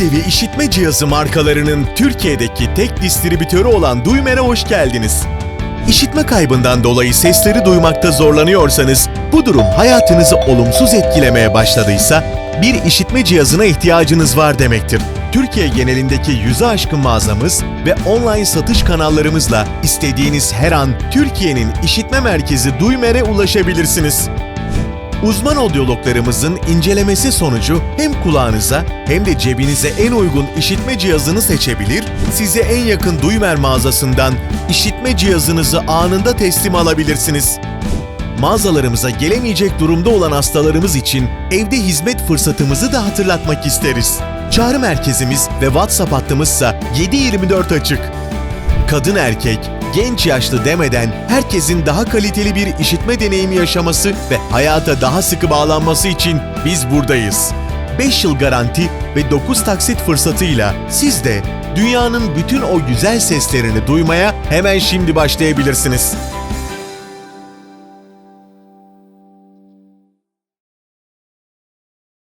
Devi işitme cihazı markalarının Türkiye'deki tek distribütörü olan Duymer'e hoş geldiniz. İşitme kaybından dolayı sesleri duymakta zorlanıyorsanız, bu durum hayatınızı olumsuz etkilemeye başladıysa, bir işitme cihazına ihtiyacınız var demektir. Türkiye genelindeki yüze aşkın mağazamız ve online satış kanallarımızla istediğiniz her an Türkiye'nin işitme merkezi Duymer'e ulaşabilirsiniz. Uzman odyologlarımızın incelemesi sonucu hem kulağınıza hem de cebinize en uygun işitme cihazını seçebilir, size en yakın Duymer mağazasından işitme cihazınızı anında teslim alabilirsiniz. Mağazalarımıza gelemeyecek durumda olan hastalarımız için evde hizmet fırsatımızı da hatırlatmak isteriz. Çağrı merkezimiz ve WhatsApp hattımızsa 7/24 açık. Kadın erkek, genç yaşlı demeden herkesin daha kaliteli bir işitme deneyimi yaşaması ve hayata daha sıkı bağlanması için biz buradayız. 5 yıl garanti ve 9 taksit fırsatıyla siz de dünyanın bütün o güzel seslerini duymaya hemen şimdi başlayabilirsiniz.